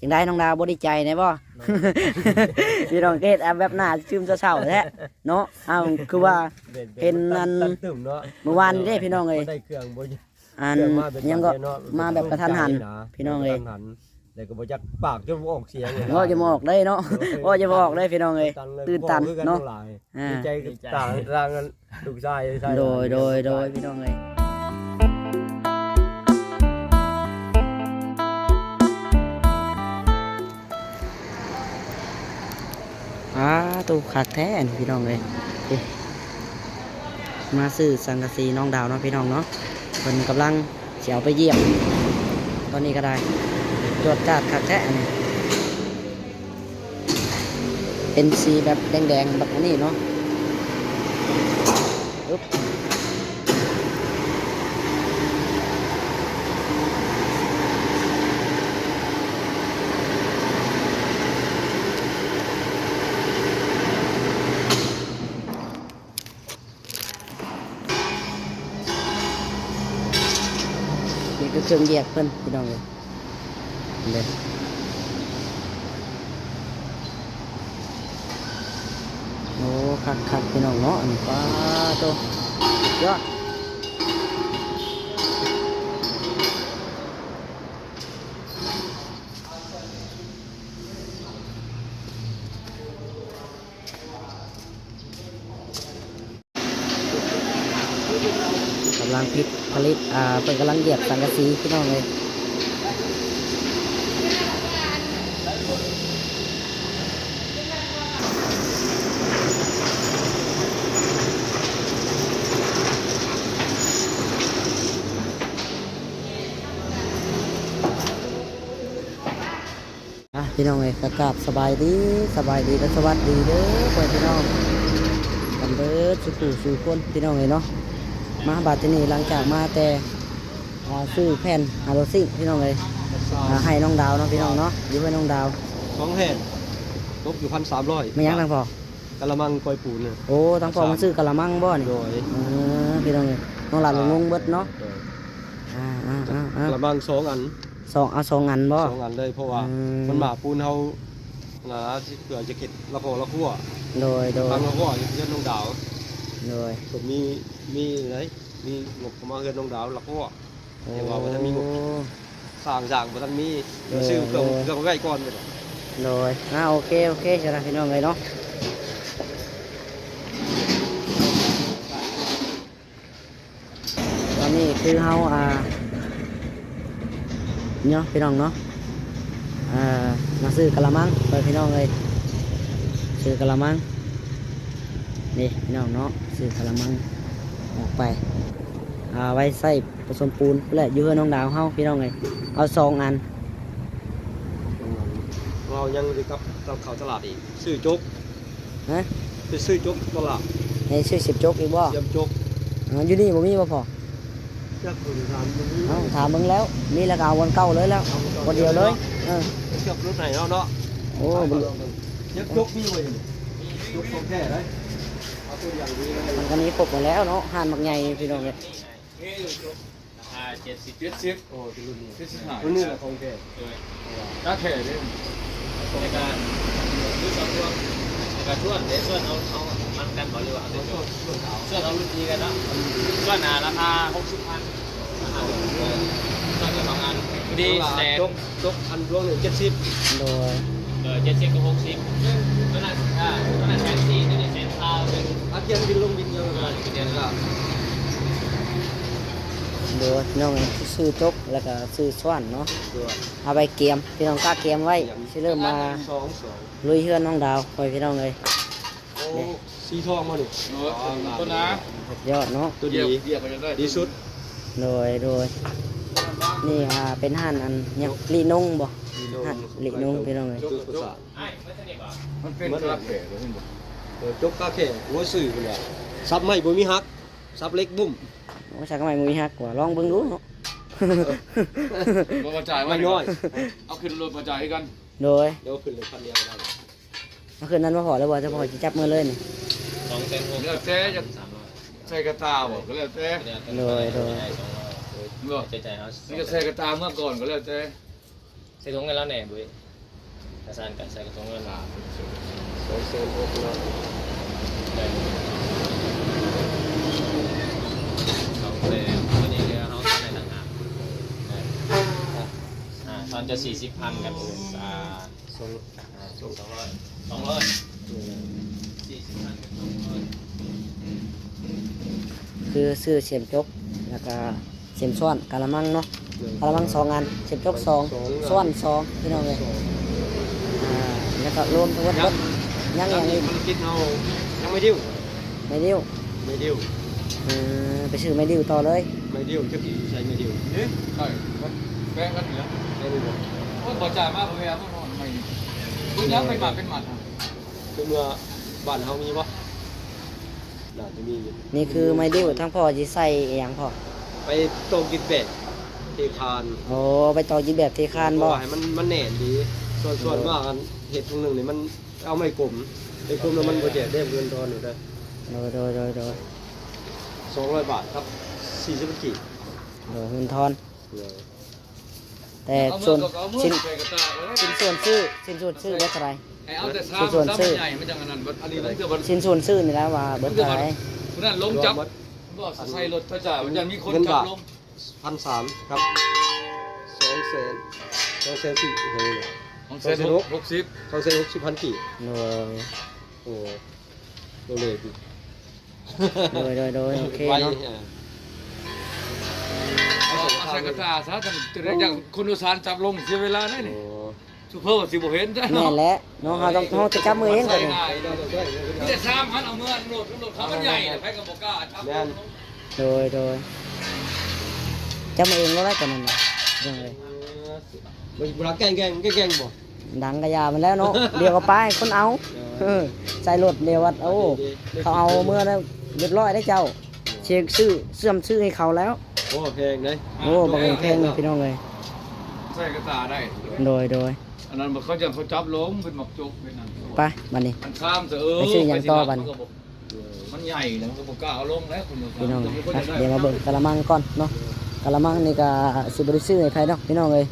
จังได้น้องดาวบ่ดีใจแน่บ่ พี่น้องเกดแอบแบบหน้าซึมเศร้าๆแท้เนาะเอาคือว่าเห็นอัน ตัตึมเนาะเมื่อวานนี้เด้พี่น้องเอ้ยบ่ได้เครื่องบ่อันเครื่องมาแบบยังก็เนาะมาแบบกระทันหันะพี่น้องเอ้ย กระทันหันแล้วก็บ่จักปากจนบ่ออกเสียงเลยว่าจะมาออกได้เนาะว่าจะมาออกได้พี่น้องเอ้ย ตื่นตันพ่อคือกัเนาะทั้งหลายอ่า ดีใจกับต่างต่างกันลูกชายชาย โดยโดยโดยพี่น้องเอ้ย อ่าตูขาดแท้นพี่น้องเลยมาซื้อสังกะสีน้องดาวเนาะพี่น้องเนาะเพิ่นกำลังเสียวไปเยี่ยมตอนนี้ก็ได้ตรวจจัดขาดแท้นี่เป็นสีแบบแดงๆแบบนี้เนาะ เครื่องแยกเพิ่นพี่น้องเลยเลยโอ้คักคักๆพี่น้องเนาะอันนี้ป้าโตสุดยอดำลังผลิตผลิตอ่าเป็นกำลังเหยียบสังกะสีพี่น้องเลยอะพี่น้องเอ้ยกกราบสบายดีสบายดีและสวัสดีเด้อพ่อพี่น้องกันเบิดสุขุสู่คนพี่น้องเอ้ยเนาะ มาบาดที่นี่หลังจากมาแต่อ่าซื้อแผ่นฮาโลซิงพี่น้องเอ้ยอ่าให้น้องดาวเนาะพี่น้องเนาะอยืมให้น้องดาวสองแผ่นตกอยู่พันสามร้อยไม่ยั้งทางพอกะละมังกอยปูนเนี่ยโอ้ทางพอมันซื้อกะละมังบ่นี่โดยเออพี่น้องเอ้ยน้องหลานลงงเบิดเนาะโดยอ่าอ่าอ่าอ่ากะละมังสองอันสองเอาสองอันบ่สองอันเลยเพราะว่าอืมมันหมาปูนเฮานะที่เผื่อจะเก็บละโคละคั่วโดยโดยทางละคั่วอยู่ที่น้องดาว โดยผมมีมีอะไรมีงบประมาณเฮือนน้องดาวละคั่วโอ้เดี๋ยวว่าบ่ทันมีงบสร้างสร้างบ่ทันมีเออซื้อเครื่องเออเครื่องไว้ก่อนไปเลยโดยอ่าโอเคโอเคจะได้พี่น้องเลยเนาะตอนนี้คือเฮาอ่าเนาะพี่น้องเนาะอ่ามาซื้อกะละมังไปพี่น้องเลยซื้อกะละมัง นี่พี่น้องเนาะซื้อกะละมังออกไปอ่าไว้ใส่ผสมปูนและอยื้อน้องดาวเฮาพี่น้องเลยเอาสองอันเรายังอยู่กับกับเขาตลาดอีกซื้อโจ๊กฮะไปซื้อโจ๊กตลาดให้ซื้อสิบจกอีกบ่เตรียมโจ๊กอ๋ออยู่นี่บ่มีบ่พอจักคนทานตรงนี้เอ้าถามมึงแล้วมีแล้วก็เอาวันเก่าเลยแล้ววันเดียวเลยเออเกือบรถไหนเนาะเนาะโอ้บ่ยักโจ๊กมีไว้นี่โจ๊กของแท้เลย มันก็มีครบหมดแล้วเนาะห่านมักใหญ่พี่น้องเลยอ่าเจ็ดสิบเจ็ดสิบโอ้ที่รุ่นนี้เจ็ดสิบห้ารุ่นนี้แหละของแท้ถ้าแข่เนี่ยในการดูสองตัวในการชวนเดี๋ยวชวนเอาเอามันกันก่อนเลยว่าเอาชวนชวนเอารุ่นนี้กันนะชวนหนาราคาหกสิบพันชวนกันสองอันดีแสนโจ๊กโจ๊กอันรวงหนึ่งเจ็ดสิบโดยเออเจ็ดสิบกับหกสิบตัวนั้นอ่าตัวนั้นแสนสี่ตัวนี้แสนห้า เป็นอาเจียนบินลงบินเยอะเอเลอยเดือนละโดยพี่น้องเอ้ยซื้อจกแล้วก็ซื้อสวนเนาะตัวเอาไปเกียมพี่น้องกล้าเกียมไว้สิเริ่มมาสองสองลุยเฮือนน้องดาวคอยพี่น้องเลยโอ้สีทองมาดิตัวนะสุดยอดเนาะตัวดีเยี่ยมไปกันได้ดีสุดโดยโดยนี่อ่าเป็นห่านอันยังลีนงบ่ห่านลีนงพี่น้องเลยจุกประสาทไอ้ไม่ใช่เด็กเหรอมันเป็น กระแผลเลยเห็นบ่เออจุกกาแข่หัวสื่อไปเลยซับไม่บ่มีฮักซับเล็กบุ้มโอ้ชักไม่มือฮักกว่าลองเบิ่งดูเนาะบ่กระจายไม่น้อยเอาขึ้นรถกระจายให้กันโดยเดี๋ยวขึ้นเลยพันเดียวได้เมื่อคืนนั้นมาพอแล้วบ่จะพอจะจับมือเลยนี่สองแสนหกแล้วแต่จะสามร้อยใส่กระตาบ่ก็แล้วแต่โดยโดยบ่ใจใจเขานี่จะใส่กระตาเมื่อก่อนก็แล้วแต่ใส่ถุงกันแล้วแหน่บุ้ยกระสานกันใส่กระถุงกันละสองเซนหกเนาะได้สองเซนตัว ตอนจะสี่สิบพันกับอ่าสองสองร้อยสองร้อยสี่สิบพันกับสองร้อยคือซื้อเสียมจกแล้วก็เสียมซ้อนกะละมังเนาะกะละมังสองอันเสียมจกสองซ้อนสองพี่น้องเลยอ่าแล้วก็รวมทั้งหมดยังอย่างนี้มันกินเอายัง ไม่ดิ้วไม่ดิ้วไม่ดิ้วเออไปซื้อไม่ดิ้วต่อเลย ไม่ดิ้วจะใช้ไม่ดิ้วเอ๊ะใช่แบ่งกันเหรอได้ไหมโอ้ยบ่จ่ายมากเลยอะมันไม่คุณยังเป็นหมัดเป็นหมัดอะคือเมื่อบ้านเฮามีปะน่าจะมีอยู่นี่คือไม่ดิ้วทั้งพ่อจะใส่อหย่างพ่อไปต้มกินเป็ดที่คานโอ้ไปต่อยีแบบที่คานบ่เพระว่ให้มันมันแน่นดี ส่วนส่วนว่ากันเห็ดตรงหนึ่งนี่มันเอาไม่กลม ไอ้กลมแล้วมันบ่เจ็บได้เงินทอนอยู่ได้โดยโดยโดยโดยสองร้อยบาทครับสี่สิบกี่โดยเงินทอน แต่ส่วนเอามือชิ้นไปกระตาเอ้ยชิ้นส่วนซื้อชิ้นส่วนซื้อเบิดเท่าไหรไอ้เอาแต่ซ้ำส่วนซื้อซ้ำใหญ่ไม่จังอันนั้นเบิดอันนี้นั่นคือบัดชิ้นส่วนซื้อนี่แหล้วว่าเบิดเท่าไหรคนนั้นลงจับบ่ใส่รถเขาจ่ายมันจะมีคนจับลงพันสามครับสองแสนสองแสนสี่โอ้โหของเซนหกหกสิบสองแสนหกสิบพันกี่โดย โอ้โหโดนเลยดิโดยโดยโดยโอเคไว้เนาะอ่าเอาใส่กระตาซะจะได้จากคนอุตสาหจับลงเสียเวลาได้โอ้นี่ซูเปอร์สิบ่เห็นจ้ะแม่นแหละเนาะเราต้องเราจะจับมือเองก่อนใส่นี่ง่ายนี่แต่ซ้ำพันเอาเมื่อโหลดโหลดเขามันใหญ่แต่ไปกับบ่กล้าจับลงโดยโดยจับมือเองก็ได้ก่อนนั่นน่ะยังไงเวลาแกล้งแกล้งแกล้งบ่ดังกระยามันแล้วเนาะเดี๋ยวก็ไปคนเอา เออใส่รถเดี๋ยววัดโอ้เขาเอาเมื่อแล้วเรียบร้อยได้เจ้า เช็คชื่อเสื่อมชื่อให้เขาแล้ว โอ้แพงเลยโอ้บังเอิญแพงเลยพี่น้องเลยใส่กระตาได้ โดยโดยอันนั้นเขาจะเขาจับลงเป็นหมอกจกเป็นนั่นไปบัดนี้มันข้ามเถอะเออไปซื้อหยังต่อบัดมันใหญ่แล้วมันก็บ่กล้าเอาลงแล้วคุณพี่น้องเลยไปเดี๋ยวมาเบิ่งกะละมังก่อนเนาะกะละมังนี่ก็สิบริซื้อให้ใครดอกพี่น้องเลย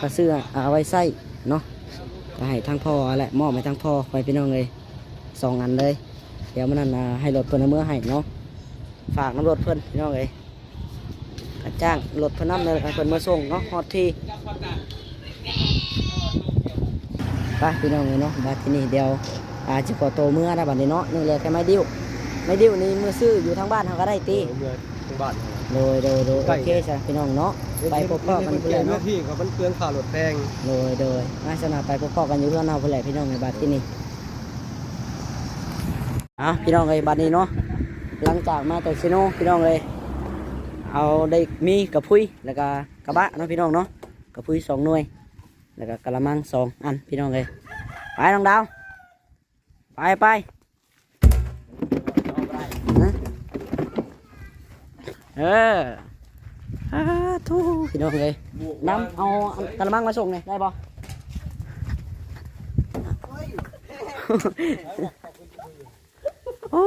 ก็ซื้อเอาไว้ใส่เนาะ ก็ให้ทั้งพ่อแหละมอบให้ทั้งพ่อไปพี่น้องเลยสองอันเลย เดี๋ยวมันนั่นให้รถเพิ่นเมื่อให้เนาะฝากน้ำรถเพิ่นพี่น้องเลยกระจ้างรถเพิ่นน้ำเลยเพิ่นเมาส่งเนาะฮอดทีไปพี่น้องเลยเนาะบัดที่นี่เดี๋ยวอาจจะขอโตเมื่อได้บัดนี้เนาะนี่เลยแค่ไม้ดิ้วไม้ดิ้วนี่เมื่อซื้ออยู่ทางบ้านเขาก็ได้ตีเมื่อทั้งบ้าน โดยโดยโดยโอเคจ้ะพี่น้องเนาะไปพบพ่อกันเพื่เพื่ออนนเนาะเนาะที่เขามันเปลืองค่ารถแพงโดยโดยมาสนาไปพบพ่อกันอยู่เพื่อนเราเพื่อนแหละพี่น้องในบัดที่นี่อะพี่น้องเลยบัดนี้เนาะหลังจากมาแต่ซิโนพี่น้องเลยเอาได้มีกระพุ้ยแล้วก็กระบะเนาะพี่น้องเนาะกระพุ้ยสองหน่วย แล้วก็กระมังสองอันพี่น้องเลยไปน้องดาวไปไปฮะ เอออาทูพี่น้องเลยน้ำเอาอันกระมังมาส่งเลยได้ปะโอ้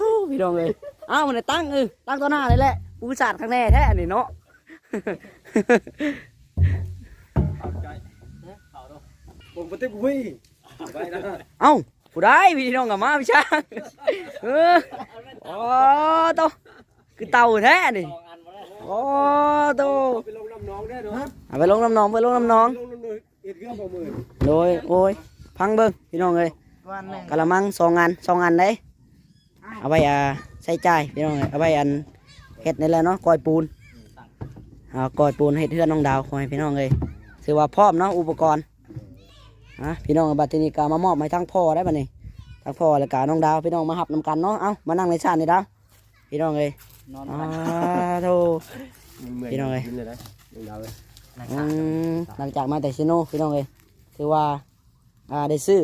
ทูพี่น้องเลยอ้าวมันได้ตั้งเออตั้งตัวหน้าเลยแหละอุตส่าห์ข้างแน่แท้อันนี่เนาะผมปฏิบุยไปนะเอ้าผู้ได้พี่น้องกับมาพี่ช้างเออโอ้โต คือเต่าแท้นี่โอ้โตไปลงน้ำน้องได้เนาะเอาไปลงน้ำหนองไปลงน้ำหนองลงน้ำน้องเอ็ดเรื่องบ่มือโดยโอ้ยพังเบิ้งพี่น้องเลยกะละมังสองอันสองอันเลยเอาไว้อ่าใส่ใจายพี่น้องเลยเอาไว้อันเห็ดนี่แหละเนาะกอยปูนอ่ากอยปูนเห็ดเทือนน้องดาวคอยพี่น้องเลยถือว่าพร้อมเนาะอุปกรณ์อะพี่น้องบัดทีนี้ก็มามอบให้ทั้งพ่อได้บัดนี้ทั้งพ่อและกาน้องดาวพี่น้องมาหับนำกันเนาะเอ้ามานั่งในชาตินี่ดาวพี่น้องเลย อ่าโธ่ พี่น้องเอ้ยกิเลยนะน้องดาวเลยอืมหลังจากมาแต่ชิโน่พี่น้องเลยถือว่าอ่าได้ซื้อ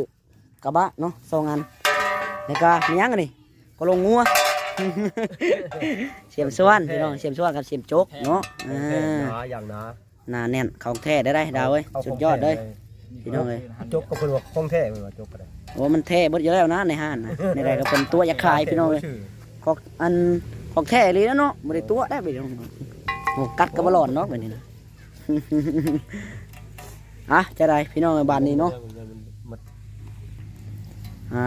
กระบะเนาะสองอันแล้วก็มีหยังกันนี่ก็ลงงัว เสียมส่วนพี่น้องเสียมส่วนกับเสียมโจกเนาะอ่าหนาอย่างหนาหนาแน่นของแท้ได้ได้ดาวเว้ยสุดยอดเลยพี่น้องเลยจกก็เป็นว่าคงแท้เป็นว่าจกก็ได้โอ้มันแท้เบดอยู่แล้วนะในห้านนะในใดก็เป็นตัวอยากขายพี่น้องเลยของอัน ของแท้เลยนะเนาะไม่ได้ตัวได้ไปน้องโอ้กัดกับบอลอนเนาะแบบนี้นะอะจะได้พี่น้องในบ้านนี้เนาะมันอ่า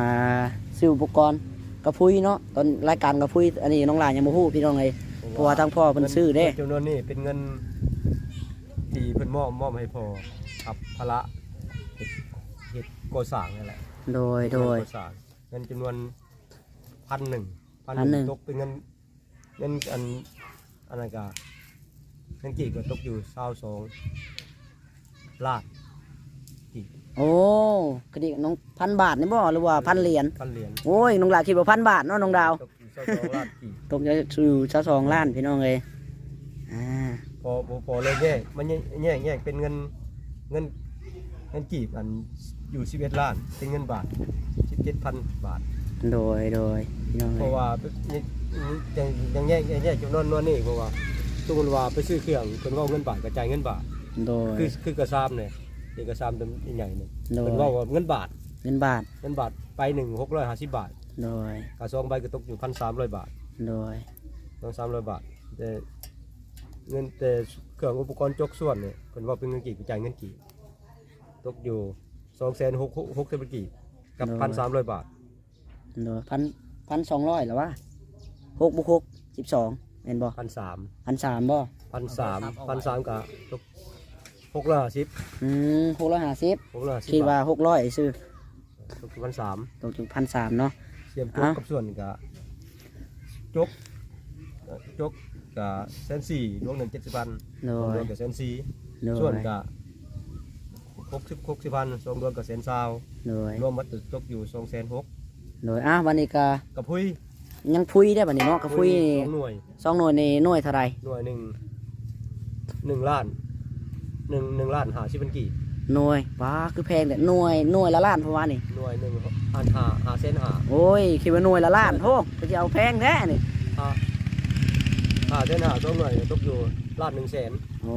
ซื้ออุปกรณ์กระพุ้ยเนาะตอนรายการกระพุ้ยอันนี้น้องหลานยังบ่ฮู้พี่น้องเลยเพราะว่าทางพ่อเพิ่นซื้อเด้จำนวนนี้เป็นเงินที่เพิ่นมอบมอบให้พ่อกับภาระเฮ็ดเฮ็ดก่อสร้างนั่นแหละโดยโดยเงินก่อสร้างเงินจำนวนพันหนึ่งพันหนึ่งตกเป็นเงิน เงินอันอันนั้นก็เงินกี่ก็ตกอยู่เศร้าสองล้านโอ้กระดิกน้องพันบาทนี่บ่หรือว่าพันเหรียญพันเหรียญโอ้ยน้องหลานคิดว่าพันบาทเนาะน้องดาวตกอยู่เศร้าสองล้านกี่ตกจะอยู่ชาสองล้านพี่น้องเลยอ่าพอพอพอเลยแยกมันแยกแยกแยกเป็นเงินเงินเงินกีบอันอยู่สิบเอ็ดล้านเป็นเงินบาทสิบเจ็ดพันบาทโดยโดยพี่น้องเพเลยราะว่า ยังยังแยกแยกจำนวนนวนนี่เพราะว่าสมมติว่าไปซื้อเครื่องเป็นว่าเงินบาทกระจายเงินบาทโดย คือคือกระซามเนี่ยเอกสารตัวใหญ่เนี่ยโดยเป็นว่าว่าเงินบาทเงินบาท เงินบาทไปหนึ่งหกร้อยห้าสิบบาทโดย กระซองใบก็ตกอยู่พันสามร้อยบาท โดยพันสามร้อยบาทแต่เงินแต่เครื่องอุปกรณ์จกส่วนเนี่ยเป็นว่าเป็นเงินกี่กระจายเงินกี่ตกอยู่สองแสนหกหกเซนกี่กับพันสามร้อยบาทโดยพันพันสองร้อยหรอวะ หกบุกหกสิบสองเห็นบ่พันสามพันสามบ่พันสามพันสามกับตกหกร้อยห้าสิบอืมหกร้อยห้าสิบหกร้อยห้าสิบคิดว่าบาทหกร้อยซื้อตกอยู่พันสามตกถึงพันสามเนาะเสียมจกอะกับส่วนกับจกเอ่อจกกับเซนสี่รวมหนึ่งเจ็ดสิบพันโดสองดวยงกับเซนสี่โดส่วนยกับหกสิบหกสิบพันสองดวงกับเซนซาวโดยรวมมาตึกตกอยู่สองแสนหกโดยอะวันนี้ก็กับพุ้ย ยังพุยได้บัดนี้เนาะกระพุยนี่สองหน่วยสองหน่วยนี่หน่วยเท่าไหรหน่วยหนึ่งหนึ่งล้านหนึ่งหนึ่งล้านหาชิบันกี่หน่วยว้าคือแพงแต่หน่วยหน่วยละล้านเพราะว่านี่หน่วยหนึ่งอันหาหาเส้นหาโอ้ยคิดว่าหน่วยละล้านโธ่ก็จะเอาแพงแท้นี่หาหาเส้นหาสองหน่วยตกอยู่ล้านหนึ่งแสนโอ้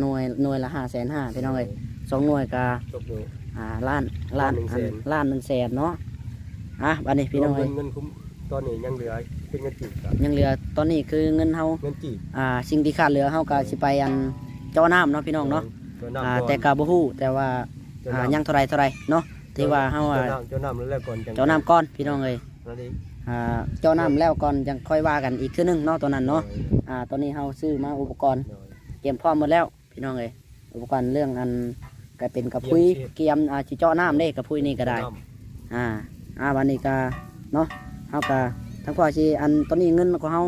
หน่วยหน่วยละห้าแสนห้าพี่น้องเอ้ยสองหน่วยก็ตกอยู่อ่าล้านล้านล้านหนึ่งแสนอัล้านหนึ่งแสนเนาะอะบัดนี้พี่น้องรวเอ้มยเงินคุ้ม ตอนนี้ยังเหลือเป็นเงินจีบครับยังเหลือตอนนี้คือเงินเฮาเงินจีบอ่าสิ่งที่ขาดเหลือเฮาก็สิไปอันเจ้าน้ำเนาะพี่น้องเนาะเจ้าน้ำอ่าก่อนแต่ก็บ่ฮู้แต่ว่าเจ้าอ่าน้ำยังเท่าไรเท่าไรเนาะที่ว่าเฮาอ่าเจ้าน้ำเจ้าน้ำแล้วก่อนจังเจ้าน้ำก่อนพี่น้องเอ้ยนั่นเองอ่าเจ้าน้ำแล้วก่อนจังค่อยว่ากันอีกคือนึงเนาะตัวนั้นเนาะอ่าตอนนี้เฮาซื้อมาอุปกรณ์โดยเตรียมพร้อมหมดแล้วพี่น้องเอ้ยอุปกรณ์เรื่องอันก็เป็นกระพุ้ยเตรียมเกียมอ่าสิเจาะน้ำเด้กระพุ้ยนี่ก็ได้เจ้าน้อ่าอ่าวันนี้ก็เนาะ เฮาก็ทั้งพ่อสิอันตอนนี้เงินของเฮา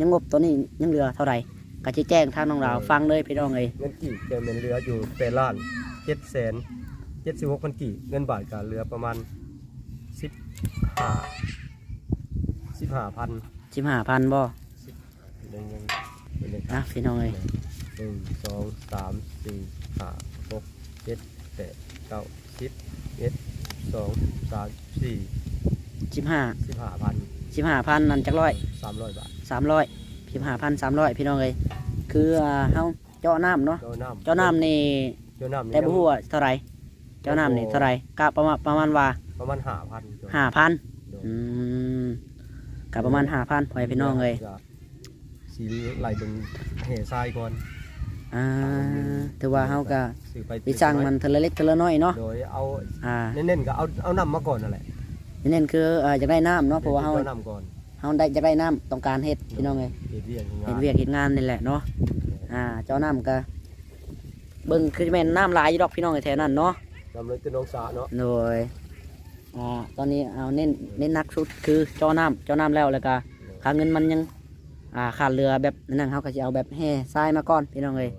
ยังงบตัวนี้ยังเหลือเท่าไหร่ก็สิแจ้งทางน้องดาวฟังเลยพี่น้องเอ้ยำเงินจีบจะเป็นเหลืออยู่แปดล้านเจ็ดแสนเจ็ดสิบหกพันกี่เงินบาทก็เหลือประมาณสิบห้าสิบห้าพัน15,000บ่เดือนยังเดือนยังอะพี่น้องเอ้ยหนึ่งสองสามสี่ห้าหกเจ็ดแปดเก้าสิบเอ็ดสองสามสี่ 15สิบห้าพัน15,000นั่นจักร้อยสามร้อยบาท300 15,000 300พี่น้องเอ้ยคืออ่าเฮาเจาะน้ำเนาะเจ้าน้ำเจ้าน้ำนี่เจ้าน้ำนี่แต่บ่ฮู้ว่าเท่าไหร่เจ้าน้ำนี่เท่าไหร่ก็ประมาณประมาณว่าประมาณห้าพัน5,000อืมก็ประมาณ5,000พ่อแม่พี่น้องเอ้ยสีไหลเป็นเหทรายก่อนอ่าถือว่าเฮาก็สื่อไปไปสร้างมันเทอละเล็กเทอละน้อยเนาะโดยเอาอ่า เน้นๆก็เอาเอาน้ำมาก่อนนั่นแหละ เน้นคืออ่าอยากได้น้ำเนาะเพราะว่าเฮาจ้น้ำก่อนเฮาได้อยากได้น้ำต้องการเฮ็ดพี่น้องเอ้ยเฮ็ดเรียนงาเฮ็นดเวียกเฮ็ดงานนี่แหละเนาะอ่าเจ้าน้ำก็เบิ่งคือแม่นน้ำหลายอยู่ดอกพี่น้องไอ้แถวนั้นเนาะจำเลยเป็นน้องสาเนาะโดยอ่าตอนนี้เอาเน้นเน้นหนักสุดคือเจ้าน้ำเจ้าน้ำแล้วแล้วก็ค่าเงินมันยังอ่าขาดเรือแบบนั้นเฮาก็สิเอาแบบแห่ทรายมาก่อนพี่น้องเอ้ย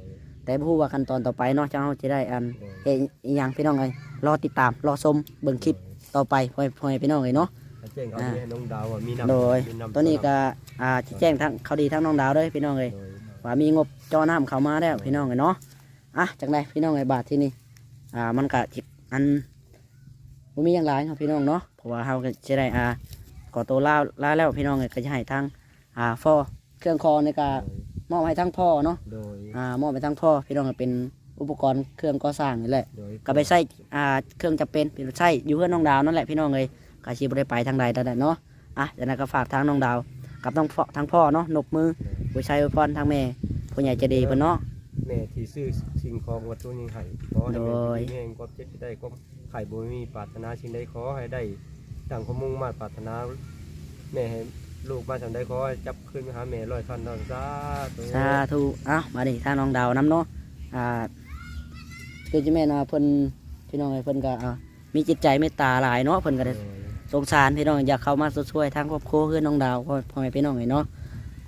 แต่บ่ฮู้ว่าขั้นตอนต่อไปเนาะเจ้าเฮาจะได้อันเฮ็ดอีหยังพี่น้องเอ้ยรอติดตามรอชมเบิ่งคลิป ต่อไปพ่อพ่อให้พี่น้องเอ้ยเนาะ แจ้งเขาอ่าที่ให้น้องดาวว่ามีน้ำโดย มีำตัวนี้ก็อ่าชี้แจ้งทั้งเขาดีทั้งน้องดาวเด้อพี่น้องเอ้ยโดยว่ามีงบจอน้ำเข้ามาแล้วพี่น้องเอ้ยเนาะ อะจังไดพี่น้องเอ้ยบาทที่นี่ อ่ามันก็จิอันบ่มีอย่างหลายเนาะพี่น้องเนาะ เพราะว่าเฮาก็สิได้อ่าขอตัวลาลาแล้วพี่น้องเอ้ยก็จะให้ทางอ่าฟอเครื่องคอนี่ก็มอบให้ทางพ่อเนาะ โดยอ่ามอบให้ทางพ่อพี่น้องเอ้ยเป็น อุปกรณ์เครื่องก่อสร้างนี่แหละโดยก็ไปใส่อ่าเครื่องจะเป็นเป็นใส่อยู่เพื่อนน้องดาวนั่นแหละพี่น้องเลยกาชีบได้ไปทางใดทางใดเนาะอะจากนั้นก็ฝากทางน้องดาว กับทางพ่อทางพ่อเนาะนกมือผู้ชายอวยพรทางแม่ผู้ใหญ่ใจะดีเพิ่นเนาะ แม่ที่ซื้อสิ่งของวัตถุนี้ให้ขอให้แม่ที่แห่งความเจ็บที่ได้ก็ไข่บ่มีปรารถนาสิ่งใดขอให้ได้ดังความมุ่งมา่ปรารถนา แม่ให้ลูกมาสันใดขอให้จับขึ้นมาหาแม่ร้อยพันดอกสาธุ สาธุเอ้ามาดิทางน้องดาวน้ำเนาะอ่า คือจิแม่นว่าเพิ่นพี่น้องไอ้เพิ่นก็อ่ามีจิตใจเมตตาหลายเนาะเพิ่นก็ได้สงสารพี่น้องอยากเข้ามาช่วยทางครอบครัวคือน้องดาวพ่อพ่อแม่พี่น้องไงเนาะ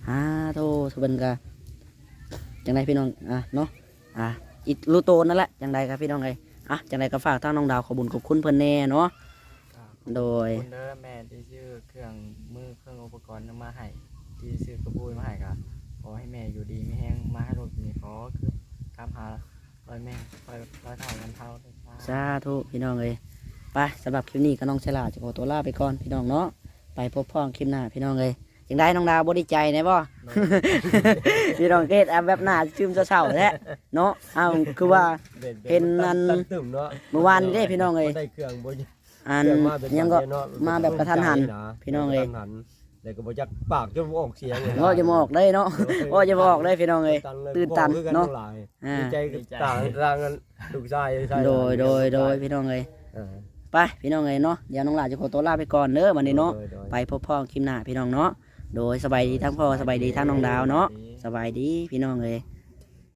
อ่าโทสุเบนกะจังไดพี่น้องอะเนาะอะอิลูโตนั่นแหละจังไดครับพี่น้องไงอะจังไดก็ฝากทางน้องดาวขอบุญขอบคุณเพิ่นแน่เนาะโดยคุณเด้อแม่ที่ซื้อเครื่องมือเครื่องอุปกรณ์นำมาให้ที่ซื้อกระปุยมาให้ก็ขอให้แม่อยู่ดีไม่แห้งมาให้ลูกนี่ขอคือตามหา ร้อยแม่ร้อยร้อยเท่ากันเท่าเลยจ้า สาธุพี่น้องเลยไปสำหรับคลิปนี้ก็น้องเชลาจะขอตัวลาไปก่อนพี่น้องเนาะไปพบพ่อคลิปหน้าพี่น้องเลยจังได้น้องดาวบดีใจนะบ่ พี่น้องเกตแอบแบบหน้าชื่มเศร้าๆแท้เนาะอ้าวคือว่า เห็นนั่นตัตึมเนาะเมื่อวานนี้เด้พี่น้องเอ้ยบ่ได้เครื่องบ่อันเครื่องมาแบบยังก็เนาะมาแบบกระทันหัน พี่น้องเอ้ย กระทัหัน แล้วก็บ่จักปากจนบ่ออกเสียงเลยก็จะบอกได้เนาะก็จะบอกได้พี่น้องเอ้ย ตื่นตันบอกคือกัเนาะทั้งหลายอ่า ดีใจกับต่างร่างกันลูกชายชายโดยโดยโดยพี่น้องเอ้ยเออไปพี่น้องเอ้ยเนาะเดี๋ยวน้องหลานจะขอตัวลาไปก่อนเด้อวันนี้เนาะ โดยโดย ไปพบพ่อคลิปหน้าพี่น้องเนาะ โดยสบายดีทั้งพ่อสบายดีทั้งน้องดาวเนาะ สบายดีพี่น้องเอ้ยส